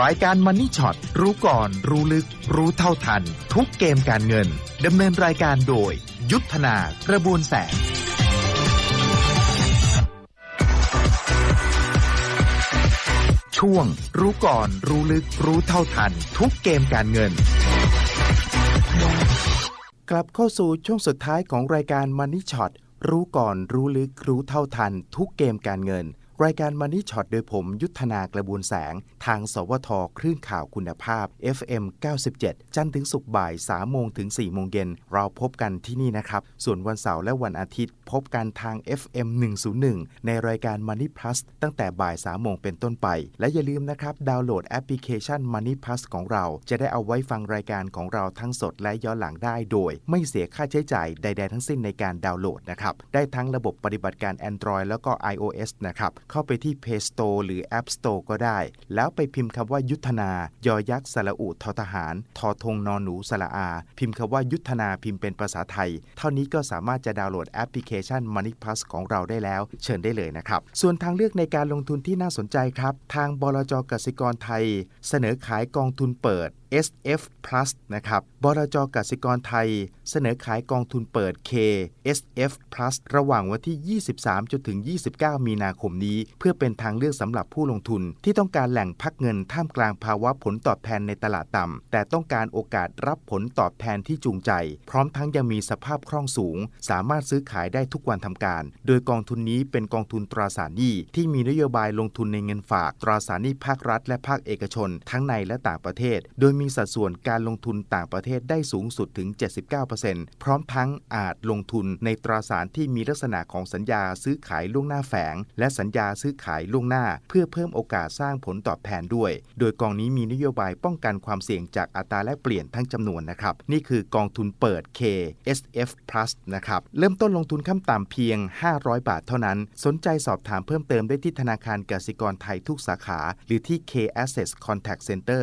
รายการมันนี่ช็อตรู้ก่อน รู้ลึก รู้เท่าทัน ทุกเกมการเงินดำเนินรายการโดย ยุทธนากระบวนแสงช่วง รู้ก่อน รู้ลึก รู้เท่าทัน ทุกเกมการเงิน กลับเข้าสู่ช่วงสุดท้ายของรายการ Money Shot รู้ก่อน รู้ลึก รู้เท่าทัน ทุกเกมการเงิน รายการ Money Shot โดยผมยุทธนากระบวนแสง ทาง สวทคลื่นข่าวคุณภาพ FM 97 จันทร์ถึงศุกร์บ่าย3โมงถึง4โมงเย็น เราพบกันที่นี่นะครับ ส่วนวันเสาร์และวันอาทิตย์ พบกันทาง FM 101 ในรายการ Money Plus ตั้งแต่บ่าย3โมงเป็นต้นไป และอย่าลืมนะครับ ดาวน์โหลดแอปพลิเคชัน Money Plus ของเรา จะได้เอาไว้ฟังรายการของเราทั้งสดและย้อนหลังได้โดย ไม่เสียค่าใช้จ่ายใด ๆ ทั้งสิ้นในการดาวน์โหลดนะครับ ได้ทั้งระบบปฏิบัติการ Android แล้วก็ iOS นะครับเข้าไปที่ Play Store หรือ App Store ก็ได้ แล้วไปพิมพ์คำว่ายุทธนายอยักษ์สระอุทอทหาร ทอทงนอนหนูสระอา พิมพ์คำว่ายุทธนาพิมพ์เป็นภาษาไทย เท่านี้ก็สามารถจะดาวน์โหลดแอปพลิเคชัน Money Plus ของเราได้แล้ว เชิญได้เลยนะครับ ส่วนทางเลือกในการลงทุนที่น่าสนใจครับ ทางบลจกสิกรไทย เสนอขายกองทุนเปิด SF Plus นะครับ บลจกสิกรไทย เสนอขายกองทุนเปิด K SF Plus ระหว่างวันที่ 23 จนถึง 29 มีนาคมนี้ เพื่อเป็นทางเลือกสำหรับผู้ลงทุน ที่ต้องการแหล่งพักเงินท่ามกลางภาวะผลตอบแทนในตลาดต่ำ แต่ต้องการโอกาสรับผลตอบแทนที่จูงใจ พร้อมทั้งยังมีสภาพคล่องสูง สามารถซื้อขายได้ทุกวันทำการ โดยกองทุนนี้เป็นกองทุนตราสารหนี้ที่มีนโยบายลงทุนในเงินฝาก ตราสารหนี้ภาครัฐและภาคเอกชน ทั้งในและต่างประเทศ โดยมีสัดส่วนการลงทุนต่างประเทศได้สูงสุดถึง 79%พร้อมทั้งอาจลงทุนในตราสารที่มีลักษณะของสัญญาซื้อขายล่วงหน้าแฝง และสัญญาซื้อขายล่วงหน้า เพื่อเพิ่มโอกาสสร้างผลตอบแทนด้วย โดยกองนี้มีนโยบายป้องกันความเสี่ยงจากอัตราแลกเปลี่ยนทั้งจำนวนนะครับ นี่คือกองทุนเปิด K SF Plus นะครับ เริ่มต้นลงทุนขั้นต่ำเพียง 500 บาทเท่านั้น สนใจสอบถามเพิ่มเติมได้ที่ธนาคารกสิกรไทยทุกสาขา หรือที่ K Access Contact Center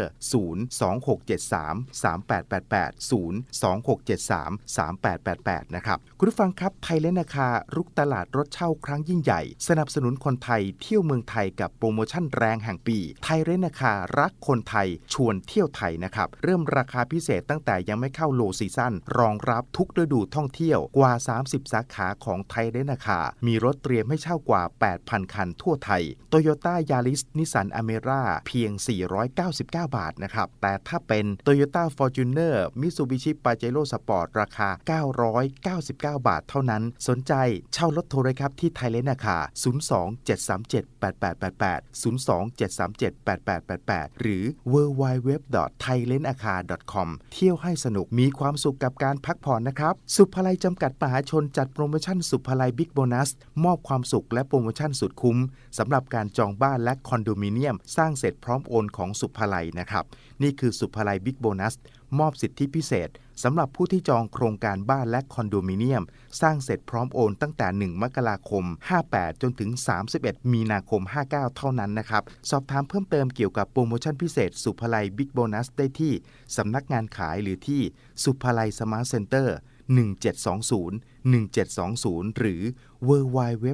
2673 3888 02673 3888 นะครับ คุณผู้ฟังครับไทยและนาคารุกตลาดรถเช่าครั้งยิ่งใหญ่ สนับสนุนคนไทยเที่ยวเมืองไทยกับโปรโมชั่นแรงแห่งปี ไทยเรนาคารักคนไทยชวนเที่ยวไทยนะครับ เริ่มราคาพิเศษตั้งแต่ยังไม่เข้าโลซีซั่นรองรับทุกฤดูท่องเที่ยวกว่า 30 สาขาของไทยเรนาคา มีรถเตรียมให้เช่ากว่า 8,000 คันทั่วไทยโตโยต้ายาริสนิสันอเมร่าเพียง 499 บาทนะครับแต่ถ้าเป็น Toyota Fortuner Mitsubishi Pajero Sport ราคา 999 บาทเท่านั้น สนใจเช่ารถโทรเลยครับที่ไทยเลนนาคา027378888 027378888 หรือ www.thailandaka.com เที่ยวให้สนุกมีความสุขกับการพักผ่อนนะครับ สุภาลัยจำกัดมหาชนจัดโปรโมชั่นสุภาลัยบิ๊กโบนัส มอบความสุขและโปรโมชั่นสุดคุ้มสำหรับการจองบ้านและคอนโดมิเนียม สร้างเสร็จพร้อมโอนของสุภาลัยนะครับ นี่คือสุภาลัยบิ๊กโบนัส มอบสิทธิพิเศษสำหรับผู้ที่จองโครงการบ้านและคอนโดมิเนียม สร้างเสร็จพร้อมโอนตั้งแต่ 1 มกราคม 58 จนถึง 31 มีนาคม 59 เท่านั้นนะครับ สอบถามเพิ่มเติมเกี่ยวกับโปรโมชั่นพิเศษ สุภลัยบิ๊กโบนัสได้ที่ สำนักงานขายหรือที่สุภลัยสมาร์ทเซ็นเตอร์ 1720 1720 หรือ w w w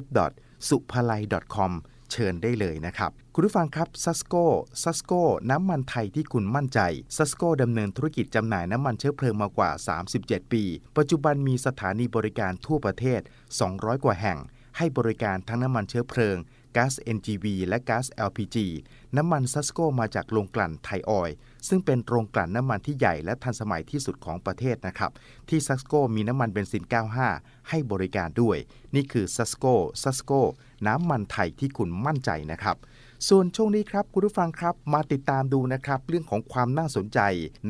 s u p a l a i com เชิญได้เลยนะครับ คุณผู้ฟังครับซัสโก้ซัสโก้น้ำมันไทยที่คุณมั่นใจซัสโก้ดำเนินธุรกิจจำหน่ายน้ำมันเชื้อเพลิงมากว่า 37 ปี ปัจจุบันมีสถานีบริการทั่วประเทศ 200 กว่าแห่ง ให้บริการทั้งน้ำมันเชื้อเพลิง ก๊าซ NGV และก๊าซ LPG น้ำมันซัสโกมาจากโรงกลั่นไทยออยซึ่งเป็นโรงกลั่นน้ำมันที่ใหญ่และทันสมัยที่สุดของประเทศนะครับ ที่ซัสโกมีน้ำมันเบนซิน 95 ให้บริการด้วย นี่คือซัสโกซัสโกน้ำมันไทยที่คุณมั่นใจนะครับ ส่วนช่วงนี้ครับคุณผู้ฟังครับมาติดตามดูนะครับเรื่องของความน่าสนใจ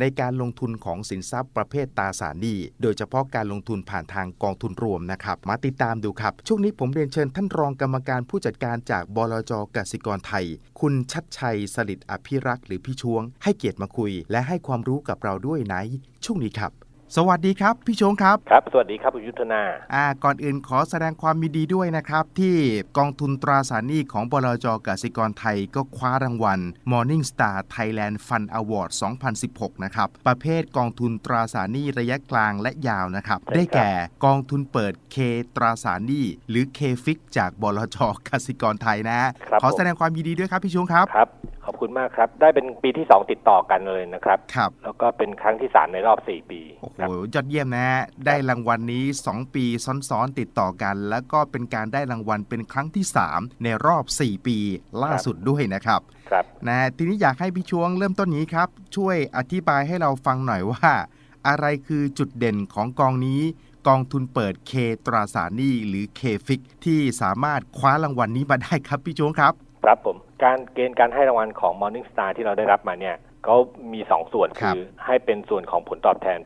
ในการลงทุนของสินทรัพย์ประเภทตราสารหนี้โดยเฉพาะการลงทุนผ่านทางกองทุนรวมนะครับ มาติดตามดูครับ ช่วงนี้ผมเรียนเชิญท่านรองกรรมการผู้จัดการจากบลจกสิกรไทย คุณชัดชัยสลิดอภิรักษ์หรือพี่ช่วง ให้เกียรติมาคุย และให้ความรู้กับเราด้วยในช่วงนี้ครับ สวัสดีครับพี่ชงครับ ครับ สวัสดีครับคุณยุทธนาอ่าก่อนอื่นขอแสดงความยินดีด้วยนะครับ ที่กองทุนตราสารหนี้ของบลจกสิกรไทยก็คว้ารางวัล Morning Star Thailand Fund Award 2016 นะครับ ประเภทกองทุนตราสารหนี้ระยะกลางและยาวนะครับใช่ครับได้แก่กองทุนเปิด K ตราสารหนี้หรือ K Fix จากบลจกสิกรไทยนะครับขอผมแสดงความยินดีด้วยครับพี่ชงครับครับขอบคุณมากครับ ได้เป็นปีที่ 2 ติดต่อกันเลยนะครับครับ แล้วก็เป็นครั้งที่ 3 ในรอบ 4 ปีโอ้โหครับยอดเยี่ยมนะฮะได้รางวัลนี้ 2 ปีซ้อนๆติดต่อกัน แล้วก็เป็นการได้รางวัลเป็นครั้งที่ 3 ในรอบ 4 ปีล่าสุดด้วยนะครับครับนะฮะทีนี้อยากให้พี่ช่วงเริ่มต้นนี้ครับ ช่วยอธิบายให้เราฟังหน่อยว่า อะไรคือจุดเด่นของกองนี้ กองทุนเปิดเคตราสารหนี้หรือเคฟิกที่สามารถคว้ารางวัลนี้มาได้ครับพี่ช่วงครับ ครับผมการเกณฑ์การให้รางวัลของ Morning Star ที่เราได้รับมาเนี่ย เขามี2ส่วนครับคือให้เป็นส่วนของผลตอบแทน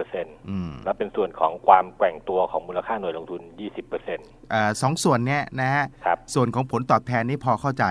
80%อืมและเป็นส่วนของความแกว่งตัวของมูลค่าหน่วยลงทุน 20%เอ่อสองส่วนเนี้ยนะฮะครับส่วนของผลตอบแทนนี่พอเข้าใจ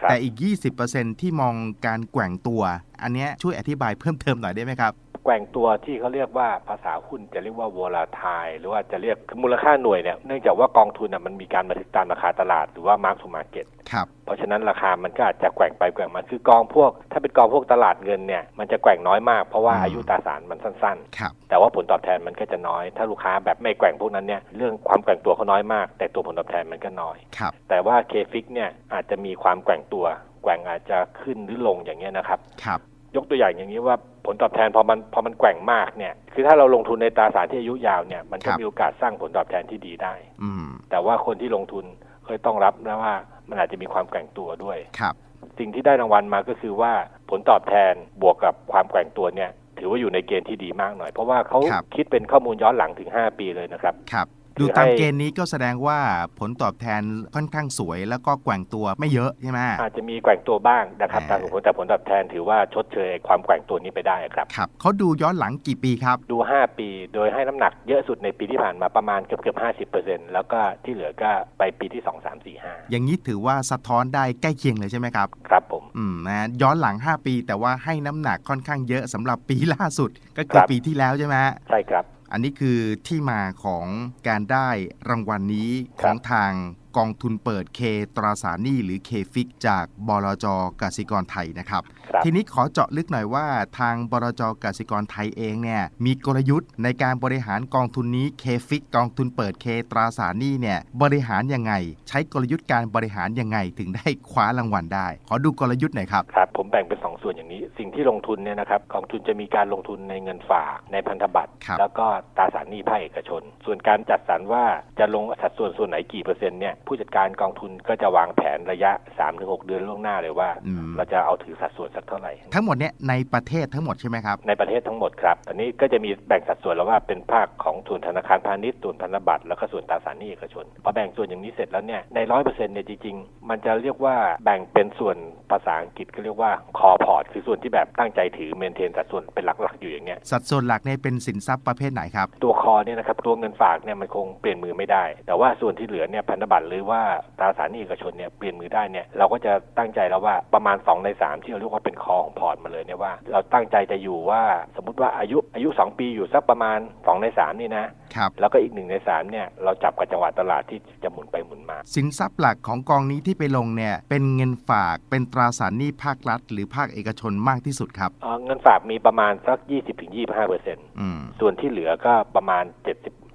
ครับแต่อีก 20%ที่มองการแกว่งตัว อันเนี้ยช่วยอธิบายเพิ่มเติมหน่อยได้ไหมครับ แกว่งตัวที่เขาเรียกว่าภาษาหุ้นจะเรียกว่า volatile หรือว่าจะเรียกคือมูลค่าหน่วยเนี่ยเนื่องจากว่ากองทุนน่ะมันมีการบันทึกตามราคาตลาดหรือว่า mark to market ครับเพราะฉะนั้นราคามันก็อาจจะแกว่งไปแกว่งมาคือกองพวก ถ้าเป็นกองพวกตลาดเงินเนี่ยมันจะแกว่งน้อยมากเพราะว่าอืมอายุตราสารมันสั้นครับๆแต่ว่าผลตอบแทนมันก็จะน้อย ถ้าลูกค้าแบบไม่แกว่งพวกนั้นเนี่ยเรื่องความแกว่งตัวเขาน้อยมาก แต่ตัวผลตอบแทนมันก็น้อยครับแต่ว่าเคฟิกเนี่ยอาจจะมีความแกว่งตัวแกว่งอาจจะขึ้นหรือลงอย่างเงี้ยนะครับครับ ยกตัวอย่างอย่างนี้ว่าผลตอบแทนพอมันพอมันแกว่งมากเนี่ย คือถ้าเราลงทุนในตราสารที่อายุยาวเนี่ยมันคก็รับมีโอกาสสร้างผลตอบแทนที่ดีได้ อืมแต่ว่าคนที่ลงทุนเคยต้องรับนะว่ามันอาจจะมีความแกว่งตัวด้วยครับ สิ่งที่ได้รางวัลมาก็คือว่าผลตอบแทนบวกกับความแกว่งตัวเนี่ยถือว่าอยู่ในเกณฑ์ที่ดีมากหน่อย เพราะว่าเขาครับคิดเป็นข้อมูลย้อนหลังถึง 5 ปีเลยนะครับครับคือ ดูตามให้เกณฑ์นี้ก็แสดงว่าผลตอบแทนค่อนข้างสวย แล้วก็แกว่งตัวไม่เยอะใช่ไหมอาจจะมีแกว่งตัวบ้างนะครับอ่าตามสมควรแต่ผลตอบแทนถือว่าชดเชยความแกว่งตัวนี้ไปได้ครับครับเขาดูย้อนหลังกี่ปีครับ ดู 5 ปี โดยให้น้ำหนักเยอะสุดในปีที่ผ่านมาประมาณเกือบเกือบห้าสิบเปอร์เซ็นแล้วก็ที่เหลือก็ไปปีที่2 3 4 5อย่างนี้ถือว่าสะท้อนได้ใกล้เคียงเลยใช่ไหมครับครับผมอืมนะย้อนหลัง 5 ปีแต่ว่าให้น้ำหนักค่อนข้างเยอะสำหรับปีล่าสุดก็คือครับปีที่แล้วใช่ไหมฮะใช่ครับ อันนี้คือที่มาของการได้รางวัลนี้คขรับองทางกองทุนเปิดเคตราสารหนี้หรือเคฟิกจากบลจกสิกรไทยนะครับครับ ทีนี้ขอเจาะลึกหน่อยว่า ทางบลจกสิกรไทยเองเนี่ยมีกลยุทธ์ในการบริหารกองทุนนี้เคฟิกกองทุนเปิดเคตราสารหนี้เนี่ยบริหารยังไง ใช้กลยุทธ์การบริหารยังไงถึงได้คว้ารางวัลได้ ขอดูกลยุทธ์หน่อยครับครับ ผมแบ่งเป็นสองส่วนอย่างนี้ สิ่งที่ลงทุนเนี่ยนะครับกองทุนจะมีการลงทุนในเงินฝากในพันธบัตรครับแล้วก็ตราสารหนี้ภาคเอกชน ส่วนการจัดสรรว่าจะลงสัดส่วนส่วนไหนกี่เปอร์เซ็นต์เนี่ยผู้จัดการกองทุนก็จะวางแผนระยะ 3-6 เดือนล่วงหน้าเลยว่าอืมเราจะเอาถือสัดส่วนสักเท่าไหร่ ทั้งหมดเนี่ยในประเทศทั้งหมดใช่ไหมครับ ในประเทศทั้งหมดครับ อันนี้ก็จะมีแบ่งสัดส่วนแล้วว่าเป็นภาคของส่วนธนาคารพาณิชย์ส่วนพันธบัตรแล้วก็ส่วนตราสารหนี้เอกชนพอแบ่งส่วนอย่างนี้เสร็จแล้วเนี่ยในร้อยเปอร์เซ็นต์เนี่ยจริงๆมันจะเรียกว่าแบ่งเป็นส่วน ภาษาอังกฤษก็เรียกว่าคอพอร์ตคือส่วนที่แบบตั้งใจถือเมนเทนสัดส่วนเป็นหลักๆอยู่อย่างเงี้ยสัดส่วนหลักเนี่ยเป็นสินทรัพย์ประเภทไหนครับ ตัวคอเนี่ยนะครับตัวเงินฝากเนี่ยมันคงเปลี่ยนมือไม่ได้ แต่ว่าส่วนที่เหลือเนี่ยพันธบัตรหรือว่าตราสารหนี้เอกชนเนี่ยเปลี่ยนมือได้เนี่ยเราก็จะตั้งใจแล้วว่าประมาณ 2 ใน 3 ที่เราเรียกว่าเป็นคอของพอร์ตมาเลยเนี่ยว่า เราตั้งใจจะอยู่ว่าสมมุติว่าอายุอายุ 2 ปีอยู่สักประมาณ2ใน3นี่นะครับแล้วก็อีกหนึ่งในสามเนี่ยเราจับกับจังหวะตลาดที่จะหมุนไปหมุนมา สินทรัพย์หลักของกองนี้ที่ไปลงเนี่ยเป็นเงินฝากเป็นตราสารหนี้ภาครัฐ หรือภาคเอกชนมากที่สุดครับเอ่อเงินฝากมีประมาณสัก 20-25เปอร์เซ็นต์อืมส่วนที่เหลือก็ประมาณ 70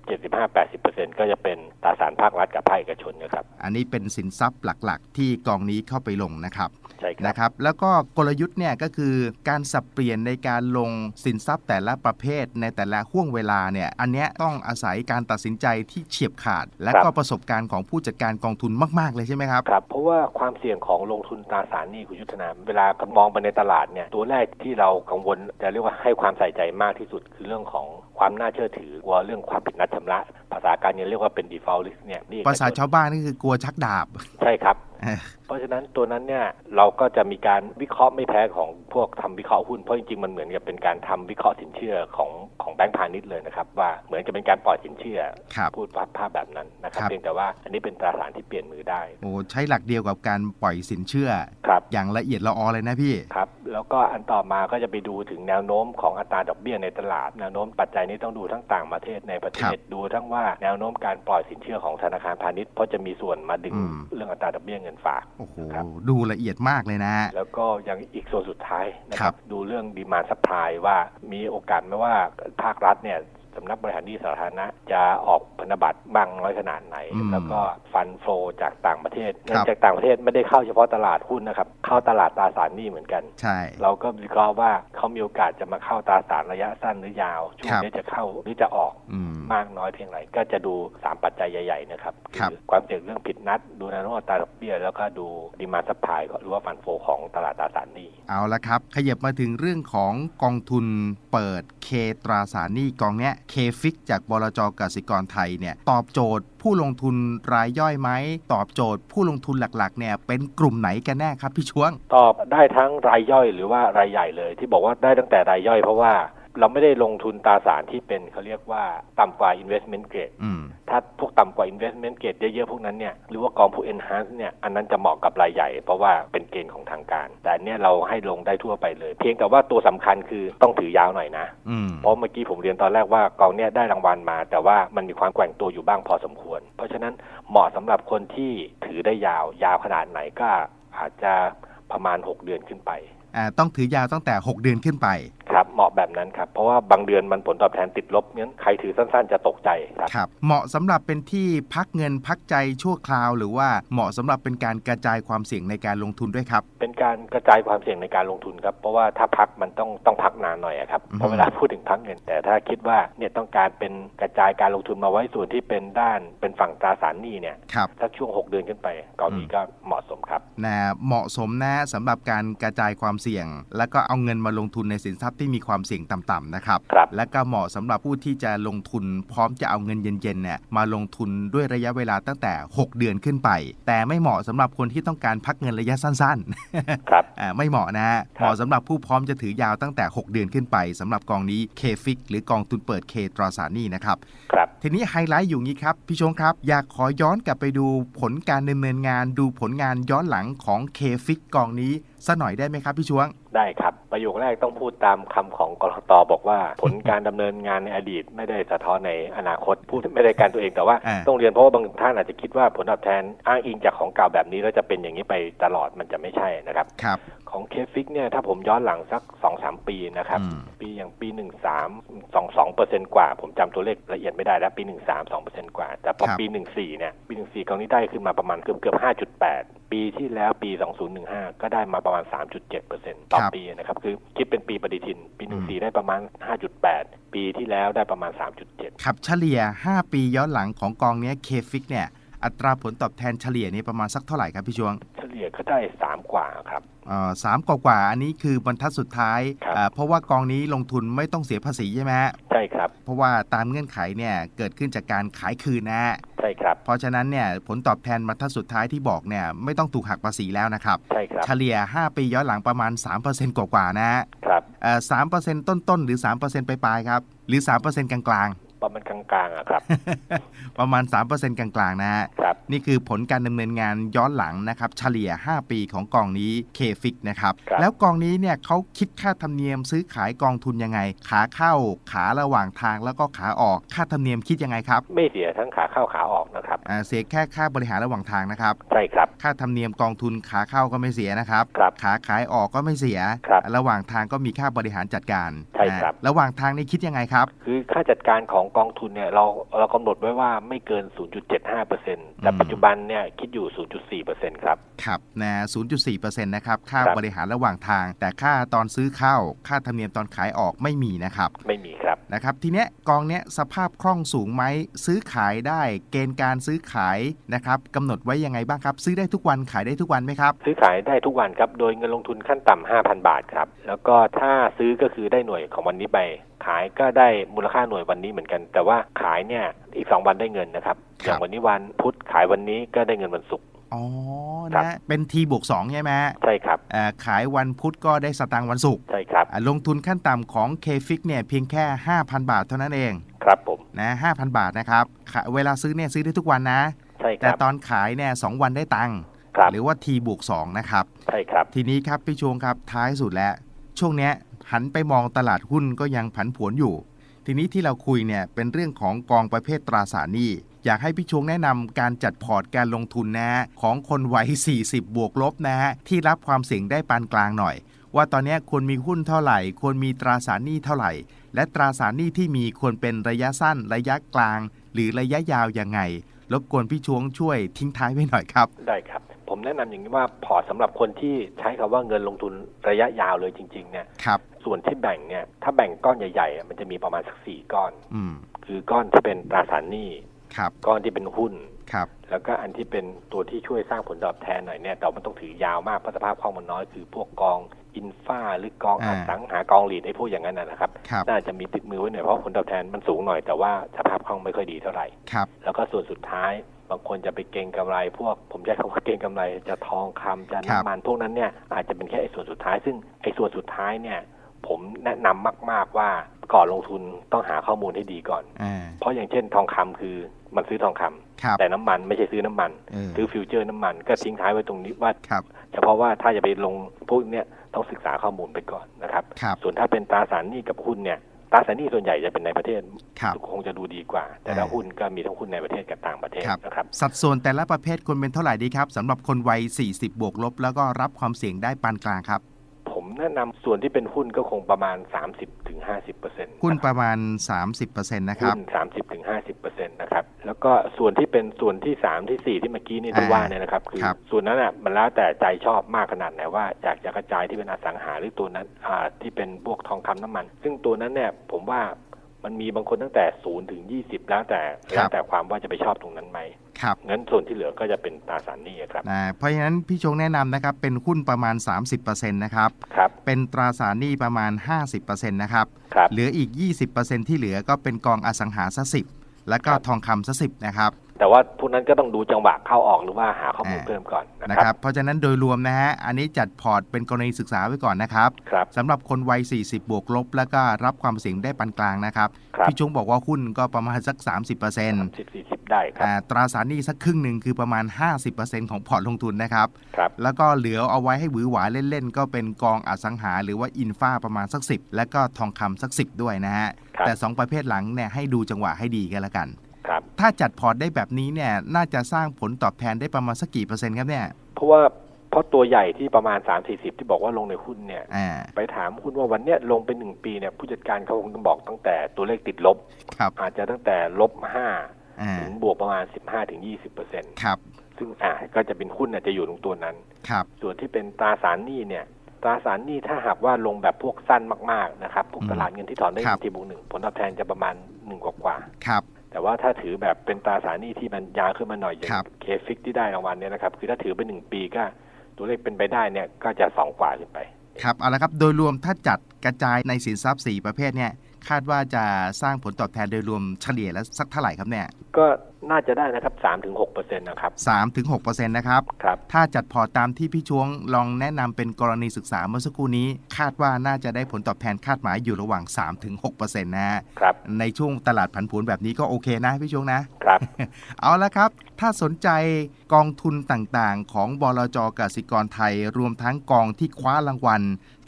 75-80เปอร์เซ็นต์ก็จะเป็นตราสารภาครัฐกับภาคเอกชนนะครับ อันนี้เป็นสินทรัพย์หลักๆ ที่กองนี้เข้าไปลงนะครับใช่ครับ นะครับแล้วก็กลยุทธ์เนี่ยก็คือการสับเปลี่ยนในการลงสินทรัพย์แต่ละประเภทในแต่ละห่วงเวลาเนี่ยอันเนี้ยต้องอาศัยการตัดสินใจที่เฉียบขาด และก็ประสบการณ์ของผู้จัดการกองทุนมาก ๆ เลยใช่ไหมครับครับเพราะว่าความเสี่ยงของลงทุนตราสารหนี้คุณยุทธนาเวลามองไปในตลาดเนี่ยตัวแรกที่เรากังวลจะเรียกว่าให้ความใส่ใจมากที่สุดคือเรื่องของความน่าเชื่อถือกลัวเรื่องความผิดนัดชำระ ภาษาการเงินเรียกว่าเป็น default risk เนี่ยนี่ภาษาชาวบ้านนี่คือกลัวชักดาบ ใช่ครับเอ่อเพ ราะฉะนั้นตัวนั้นเนี่ยเราก็จะมีการวิเคราะห์ไม่แพ้ของพวกทำวิเคราะห์หุ้นเพราะจริงๆมันเหมือนกับเป็นการทำวิเคราะห์สินเชื่อของของแบงก์พาณิชย์เลยนะครับ ว่าเหมือนจะเป็นการปล่อยสินเชื่อครับพูดภาพภาพแบบนั้นนะครับครับเพียงแต่ว่าอันนี้เป็นตราสารที่เปลี่ยนมือได้โอ้ใช้หลักเดียวกับการปล่อยสินเชื่อครับอย่างละเอียดละออเลยนะพี่ครับแล้วก็อันต่อมาก็จะไปดูถึงแนวโน้มของอัตราดอกเบี้ยในตลาดแนวโน้มปัจจัยนี้ต้องดูทั้งต่างประเทศในประเทครัศบดูทั้งว่าแนวโน้มการปล่อยสินเชื่อของธนาคารพาณิชย์เพราะจะมีส่วนมาดึงอืมเรื่องอัตราดอกเบี้ยเงินฝากโอ้โหครับดูละเอียดมากเลยนะฮะแล้วก็ยังอีกส่วนสุดท้ายนะคครัรับบดูเรื่องดีมานซัพพลายว่ามีโอกาสไหมว่าภาครัฐเนี่ย สำนักบริหารหนี้สาธารณะจะออกพันธบัตรบางน้อยขนาดไหน อืมแล้วก็ฟันโฟจากต่างประเทศเงิคนรับ จากต่างประเทศไม่ได้เข้าเฉพาะตลาดหุ้นนะครับ เข้าตลาดตราสารหนี้เหมือนกัน ใช่ เราก็วิเคราะห์ว่าเขามีโอกาสจะมาเข้าตราสารระยะสั้นหรือยาวช่วงครับ นี้จะเข้าหรือจะออกอืม มากน้อยเพียงไรก็จะดูสามปัจจัยใหญ่ ๆ นะครับครับ ความเสี่ยงเรื่องผิดนัด ดูแนวโน้มอัตราดอกเบี้ยแล้วก็ดูดีมาสัพพายหรือว่าฟันโฟของตลาดตราสารหนี้ เอาละครับ ขยับมาถึงเรื่องของกองทุนเปิดเคตราสารหนี้กองเนี้ยเคฟิกจากบลจกสิกรไทยเนี่ยตอบโจทย์ผู้ลงทุนรายย่อยไหม ตอบโจทย์ผู้ลงทุนหลักๆเนี่ยเป็นกลุ่มไหนกันแน่ครับพี่ช่วง ตอบได้ทั้งรายย่อยหรือว่ารายใหญ่เลยที่บอกว่าได้ตั้งแต่รายย่อยเพราะว่า เราไม่ได้ลงทุนตราสารที่เป็นเขาเรียกว่าต่ำกว่า investment grade อืมถ้าพวกต่ำกว่า investment grade เยอะๆ พวกนั้นเนี่ยหรือว่ากองผู้ enhance เนี่ยอันนั้นจะเหมาะกับรายใหญ่ เพราะว่าเป็นเกณฑ์ของทางการ แต่อันเนี่ยเราให้ลงได้ทั่วไปเลย เพียงแต่ว่าตัวสำคัญคือต้องถือยาวหน่อยนะอืมเพราะเมื่อกี้ผมเรียนตอนแรกว่ากองเนี้ยได้รางวัลมา แต่ว่ามันมีความแกว่งตัวอยู่บ้างพอสมควร เพราะฉะนั้นเหมาะสำหรับคนที่ถือได้ยาวยาวขนาดไหนก็อาจจะประมาณ 6 เดือนขึ้นไปอ่าต้องถือยาวตั้งแต่ 6 เดือนขึ้นไป ครับเหมาะแบบนั้นครับ เพราะว่าบางเดือนมันผลตอบแทนติดลบงั้นใครถือสั้นๆ จะตกใจครับครับ เหมาะสำหรับเป็นที่พักเงินพักใจชั่วคราว หรือว่าเหมาะสำหรับเป็นการกระจายความเสี่ยงในการลงทุนด้วยครับ เป็นการกระจายความเสี่ยงในการลงทุนครับ เพราะว่าถ้าพักมันต้องต้องพักนานหน่อยอะครับอือฮึเพราะเวลาพูดถึงพักเงิน แต่ถ้าคิดว่าเนี่ยต้องการเป็นกระจายการลงทุนมาไว้ส่วนที่เป็นด้านเป็นฝั่งตราสารหนี้เนี่ยครับถ้าช่วง 6 เดือนขึ้นไปกองนี้ก็เหมาะสมครับนะเหมาะสมนะสำหรับการกระจายความเสี่ยง แล้วก็เอาเงินมาลงทุนในสินทรัพย์ที่มีความเสี่ยงต่ำๆนะครับครับ และก็เหมาะสำหรับผู้ที่จะลงทุนพร้อมจะเอาเงินเย็นๆเนี่ยมาลงทุนด้วยระยะเวลาตั้งแต่ 6 เดือนขึ้นไป แต่ไม่เหมาะสำหรับคนที่ต้องการพักเงินระยะสั้นๆครับอ่าไม่เหมาะนะฮะเหมาะสำหรับผู้พร้อมจะถือยาวตั้งแต่ 6 เดือนขึ้นไปสำหรับกองนี้ KFIX หรือกองทุนเปิด K ตราสารหนี้นะครับครับทีนี้ไฮไลท์อยู่งี้ครับพี่ชงครับอยากขอย้อนกลับไปดูผลการดำเนินงาน ดูผลงานย้อนหลังของ KFIX กองนี้ สักหน่อยได้ไหมครับพี่ชวง ได้ครับ ประโยคแรกต้องพูดตามคำของกรตบอกว่า ผลการดำเนินงานในอดีต ไม่ได้สะท้อนในอนาคตพูดไม่ได้การตัวเองแต่ว่าอ่า ต้องเรียนเพราะว่าบางท่านอาจจะคิดว่าผลตอบแทนอ้างอิงจากของเก่าแบบนี้แล้วจะเป็นอย่างนี้ไปตลอดมันจะไม่ใช่นะครับครับ ของเคฟิกเนี่ยถ้าผมย้อนหลังสักสองสามปีนะครับอืมปีอย่างปีหนึ่งสามสองสองเปอร์เซ็นกว่า ผมจำตัวเลขละเอียดไม่ได้แล้ว ปีหนึ่งสามสองเปอร์เซ็นกว่า แต่พอครับปีหนึ่งสี่เนี่ยปีหนึ่งสี่กองนี้ได้ขึ้นมาประมาณเกือบเกือบห้าจุดแปดปีที่แล้วปีสองศูนย์หนึ่งห้าก็ได้มาประมาณสามจุดเจ็ดเปอร์เซ็นต่อปีนะครับ คือคิดเป็นปีปฏิทิน ปีหนึ่งสี่ได้ประมาณห้าจุดแปดปีที่แล้วได้ประมาณสามจุดเจ็ดครับเฉลี่ย 5 ปีย้อนหลังของกองเนี้ย KFIX เนี่ย อัตราผลตอบแทนเฉลี่ยนี่ประมาณสักเท่าไหร่ครับพี่ชวง เฉลี่ยก็ได้สามกว่าครับเอ่อสามกว่าๆอันนี้คือบรรทัดสุดท้ายครับเอ่อเพราะว่ากองนี้ลงทุนไม่ต้องเสียภาษีใช่ไหมฮะใช่ครับ เพราะว่าตามเงื่อนไขเนี่ยเกิดขึ้นจากการขายคืนนะฮะใช่ครับ เพราะฉะนั้นเนี่ยผลตอบแทนบรรทัดสุดท้ายที่บอกเนี่ยไม่ต้องถูกหักภาษีแล้วนะครับใช่ครับเฉลี่ย 5 ปีย้อนหลังประมาณ 3%กว่าๆนะฮะครับเอ่อ3%ต้นๆหรือ 3%ปลายๆครับหรือ 3%กลาง ประมาณกลางๆอะครับๆประมาณ 3%กลางๆ นะฮะครับ นี่คือผลการดำเนินงานย้อนหลังนะครับ เฉลี่ย 5 ปีของกองนี้ KFIX นะครับ ครับ แล้วกองนี้เนี่ยเขาคิดค่าธรรมเนียมซื้อขายกองทุนยังไง ขาเข้าขาระหว่างทางแล้วก็ขาออกค่าธรรมเนียมคิดยังไงครับไม่เสียทั้งขาเข้าขาออกนะครับ อ่าเสียแค่ค่าบริหารระหว่างทางนะครับ ใช่ครับ ค่าธรรมเนียมกองทุนขาเข้าก็ไม่เสียนะครับ ครับขาขายออกก็ไม่เสีย ครับระหว่างทางก็มีค่าบริหารจัดการใช่ครับ อ่าระหว่างทางนี่คิดยังไงครับ คือค่าจัดการของกองทุนเนี่ยเราเรากำหนดไว้ว่าไม่เกิน 0.75%แต่อืมปัจจุบันเนี่ยคิดอยู่ 0.4%ครับ ครับนะ0.4%นะครับ ค่าครับบริหารระหว่างทาง แต่ค่าตอนซื้อเข้า ค่าธรรมเนียมตอนขายออกไม่มีนะครับ ไม่มีครับ นะครับ ทีเนี้ยกองเนี้ยสภาพคล่องสูงไหมซื้อขายได้ เกณฑ์การซื้อขายนะครับกำหนดไว้ยังไงบ้างครับ ซื้อได้ทุกวันขายได้ทุกวันไหมครับ ซื้อขายได้ทุกวันครับ โดยเงินลงทุนขั้นต่ำ5,000 บาทครับ แล้วก็ถ้าซื้อก็คือได้หน่วยของวันนี้ไป ขายก็ได้มูลค่าหน่วยวันนี้เหมือนกัน แต่ว่าขายเนี่ยอีก2วันได้เงินนะครับครับอย่างวันนี้วันพุธขายวันนี้ก็ได้เงินวันศุกร์อ๋อครับนะเป็นทีบวก2ใช่ไหมฮะใช่ครับเอ่อขายวันพุธก็ได้สตางค์วันศุกร์ใช่ครับอะลงทุนขั้นต่ำของ KFIX เนี่ยเพียงแค่ 5,000 บาทเท่านั้นเองครับผมนะ5,000บาทนะครับขะเวลาซื้อเนี่ยซื้อได้ทุกวันนะใช่คแต่รับตอนขายเนี่ยสองวันได้ตังค์ครับหรือว่าทีบวก2นะครับใช่ครับ ทีนี้ครับพี่ชวงครับท้ายสุดแล้วช่วงเนี้ย หันไปมองตลาดหุ้นก็ยังผันผวนอยู่ ทีนี้ที่เราคุยเนี่ยเป็นเรื่องของกองประเภทตราสารหนี้อยากให้พี่ชวงแนะนำการจัดพอร์ตการลงทุนนะฮะของคนวัย 40 บวกลบนะฮะที่รับความเสี่ยงได้ปานกลางหน่อย ว่าตอนเนี้ยควรมีหุ้นเท่าไหร่ ควรมีตราสารหนี้เท่าไหร่ และตราสารหนี้ที่มีควรเป็นระยะสั้น ระยะกลาง หรือระยะยาวยังไงรบกวนพี่ชวงช่วยทิ้งท้ายไว้หน่อยครับ ได้ครับ ผมแนะนำอย่างนี้ว่าพอร์ตสำหรับคนที่ใช้คำว่าเงินลงทุนระยะยาวเลยจริงๆเนี่ยครับ ส่วนที่แบ่งเนี่ย ถ้าแบ่งก้อนใหญ่ๆอะมันจะมีประมาณสักสี่ก้อนอืมคือก้อนที่เป็นตราสารหนี้ครับก้อนที่เป็นหุ้นครับ แล้วก็อันที่เป็นตัวที่ช่วยสร้างผลตอบแทนหน่อยเนี่ยแต่มันต้องถือยาวมากเพราะสภาพคล่องมันน้อย คือพวกกองอินฟาหรือกองออ่าสังหากองหลีดไอ้พวกอย่างนั้นนะนะครับครับ น่าจะมีติดมือไว้หน่อยเพราะผลตอบแทนมันสูงหน่อยแต่ว่าสภาพคล่องไม่ค่อยดีเท่าไหร่ครับแล้วก็ส่วนสุดท้ายบางคนจะไปเก็งกำไร พวกผมใช้คำว่าเก็งกำไรจะทองคำจะครับน้ำมันพวกนั้นเนี่ยอาจจะเป็นแค่ไอ้ส่วนสุดท้าย ซึ่งไอ้ส่วนสุดท้ายเนี่ย ผมแนะนำมากๆว่าก่อนลงทุนต้องหาข้อมูลให้ดีก่อนอ่าเพราะอย่างเช่นทองคำคือมันซื้อทองคำครับแต่น้ำมันไม่ใช่ซื้อน้ำมันเออซื้อฟิวเจอร์น้ำมันก็ทิ้งท้ายไว้ตรงนี้ว่าครับเฉพาะว่าถ้าจะไปลงพวกเนี้ยต้องศึกษาข้อมูลไปก่อนนะครับครับส่วนถ้าเป็นตราสารหนี้กับหุ้นเนี่ยตราสารหนี้ส่วนใหญ่จะเป็นในประเทศครับคงจะดูดีกว่า แต่ถ้าอ่าหุ้นก็มีทั้งหุ้นในประเทศกับต่างประเทศครับนะครับสัดส่วนแต่ละประเภทควรเป็นเท่าไหร่ดีครับสำหรับคนวัย40 บวกลบ แล้วก็รับความเสี่ยงได้ปานกลางครับผม แนะนำส่วนที่เป็นหุ้นก็คงประมาณ 30ถึง50เปอร์เซ็นต์หุ้นประมาณ 30%นะครัหุ้บน30ถึง50เปอร์เซ็นต์นะครับแล้วก็ส่วนที่เป็นส่วนที่ 3 ที่ 4 ที่เมื่อกี้นี่ที่อ่าว่าเนี่ยนะครับคือครับส่วนนั้นอะมันแล้วแต่ใจชอบมากขนาดไหนว่าอยากจะกระจายที่เป็นอสังหาหรือตัวนั้นอ่าที่เป็นพวกทองคำน้ำมัน ซึ่งตัวนั้นเนี่ยผมว่า มันมีบางคนตั้งแต่0ถึง20แล้วแต่แล้วแต่ความว่าจะไปชอบตรงนั้นไหมครับงั้นส่วนที่เหลือก็จะเป็นตราสารหนี้ครับอ่าเพราะฉะนั้นพี่ชงแนะนำนะครับเป็นหุ้นประมาณ 30%นะครับครับเป็นตราสารหนี้ประมาณ 50%นะครับครับเหลืออีก 20%ที่เหลือก็เป็นกองอสังหาสักสิบแล้วก็ครับทองคำสักสิบนะครับ แต่ว่าพวกนั้นก็ต้องดูจังหวะเข้าออกหรือว่าหาข้อมูลอ่าเพิ่มก่อนนะนะคครัรับบเพราะฉะนั้นโดยรวมนะฮะ อันนี้จัดพอร์ตเป็นกรณีศึกษาไว้ก่อนนะครับครับสำหรับคนวัย 40 บวกลบ แล้วก็รับความเสี่ยงได้ปานกลางนะครับครับพี่ชงบอกว่าหุ้นก็ประมาณสัก 30%สิบสี่สิบได้ครับอ่าตราสารหนี้สักครึ่งหนึ่งคือประมาณ 50%ของพอร์ตลงทุนนะครับครับ แล้วก็เหลือเอาไว้ให้หวือหวาเล่นๆก็เป็นกองอสังหา หรือว่าอินฟาประมาณสักสิบแล้วก็ทองคำสักสิบด้วยนะฮะครับแต่ 2 ประเภทหลังเนี่ยให้ดูจังหวะให้ดีกันละกัน ครับถ้าจัดพอร์ตได้แบบนี้เนี่ย น่าจะสร้างผลตอบแทนได้ประมาณสักกี่เปอร์เซ็นต์ครับเนี่ย เพราะว่าเพราะตัวใหญ่ที่ประมาณสามสี่สิบที่บอกว่าลงในหุ้นเนี่ยอ่าไปถามหุ้นว่าวันเนี้ยลงไปหนึ่งปีเนี่ยผู้จัดการเขาคงจะบอกตั้งแต่ตัวเลขติดลบครับอาจจะตั้งแต่ลบห้าอ่าถึงบวกประมาณสิบห้าถึงยี่สิบเปอร์เซ็นต์ครับซึ่งอ่าก็จะเป็นหุ้นน่ะจะอยู่ตรงตัวนั้นครับส่วนที่เป็นตราสารหนี้เนี่ยตราสารหนี้ถ้าหากว่าลงแบบพวกสั้นมากๆนะครับพวกอืมตลาดเงินที่ถอนได้ครับทีบวกหนึ่งผลตอบแทนจะประมาณหนึ่งกว่าๆครับ แต่ว่าถ้าถือแบบเป็นตราสารหนี้ที่มันยาวขึ้นมาหน่อยอย่างครับเคฟิกที่ได้รางวัลเนี่ยนะครับ คือถ้าถือไปหนึ่งปีก็ตัวเลขเป็นไปได้เนี่ยก็จะสองกว่าขึ้นไป ครับเอาละครับโดยรวมถ้าจัดกระจายในสินทรัพย์ 4 ประเภทเนี่ยคาดว่าจะสร้างผลตอบแทนโดยรวมเฉลี่ยแล้วสักเท่าไหร่ครับเนี่ย ก็ น่าจะได้นะครับสามถึงหกเปอร์เซ็นต์นะครับ3ถึง6%นะครับครับ ถ้าจัดพอร์ตตามที่พี่ชวงลองแนะนำเป็นกรณีศึกษาเมื่อสักครู่นี้ คาดว่าน่าจะได้ผลตอบแทนคาดหมายอยู่ระหว่าง3-6%นะฮะครับ ในช่วงตลาดผันผวนแบบนี้ก็โอเคนะพี่ชวงนะครับ เอาละครับ ถ้าสนใจกองทุนต่างๆ ของบลจกสิกรไทย รวมทั้งกองที่คว้ารางวัล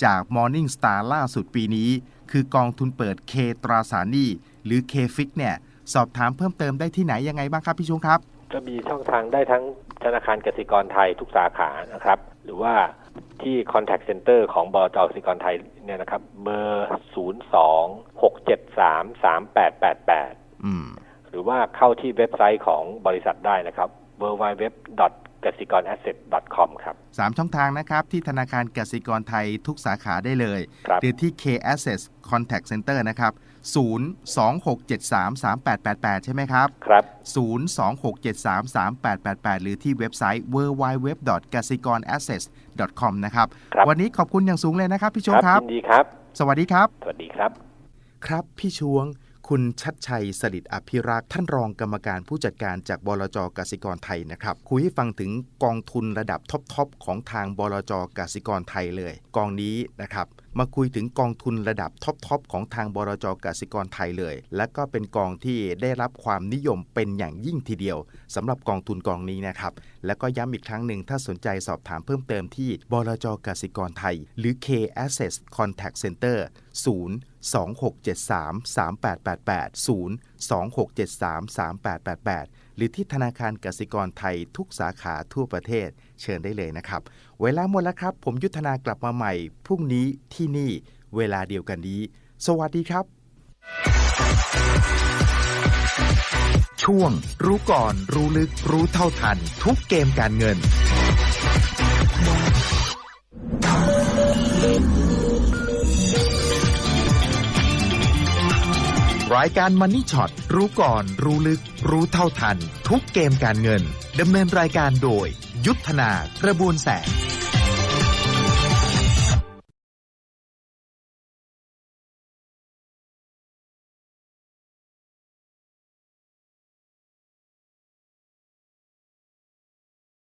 จาก Morning Star ล่าสุดปีนี้ คือกองทุนเปิด K ตราสารหนี้หรือ K Fix เนี่ย สอบถามเพิ่มเติมได้ที่ไหนยังไงบ้างครับพี่ชวงครับ ก็มีช่องทางได้ทั้งธนาคารกสิกรไทยทุกสาขานะครับ หรือว่าที่ contact center ของบลจกสิกรไทยเนี่ยนะครับเบอร์0 2 6 7 3 3 8 8 8อืมหรือว่าเข้าที่เว็บไซต์ของบริษัทได้นะครับ www. กสิกร asset com ครับสามช่องทางนะครับ ที่ธนาคารกสิกรไทยทุกสาขาได้เลยครับหรือที่ K Access Contact Center นะครับ 026733888 ใช่ไหมครับ ครับ 026733888 หรือที่เว็บไซต์ www. g a s i k o r a s s e t com นะครับ ครับ วันนี้ขอบคุณอย่างสูงเลยนะครับ พี่ชวงคครัรับบยินดีครับ สวัสดีครับ สวัสดีครับ ครับ พี่ชวง คุณชัดชัยสลิดอภิรักษ์ท่านรองกรรมการผู้จัดการจากบลจกสิกรไทยนะครับ คุยให้ฟังถึงกองทุนระดับท็อปๆของทางบลจกสิกรไทยเลย กองนี้นะครับ มาคุยถึงกองทุนระดับท็อปๆของทางบลจกสิกรไทยเลย และก็เป็นกองที่ได้รับความนิยมเป็นอย่างยิ่งทีเดียวสำหรับกองทุนกองนี้นะครับ แล้วก็ย้ำอีกครั้งหนึ่งถ้าสนใจสอบถามเพิ่มเติมที่บลจกสิกรไทย หรือ K Access Contact Center 0 2673 3888 0 2673 3888 หรือที่ธนาคารกสิกรไทยทุกสาขาทั่วประเทศเชิญได้เลยนะครับ เวลาหมดแล้วครับ ผมยุทธนากลับมาใหม่ พรุ่งนี้ที่นี่เวลาเดียวกันนี้ สวัสดีครับ ช่วง รู้ก่อน รู้ลึก รู้เท่าทัน ทุกเกมการเงิน รายการมันนี่ช็อตรู้ก่อน รู้ลึก รู้เท่าทัน ทุกเกมการเงินดำเนินรายการโดย ยุทธนากระบวนแสง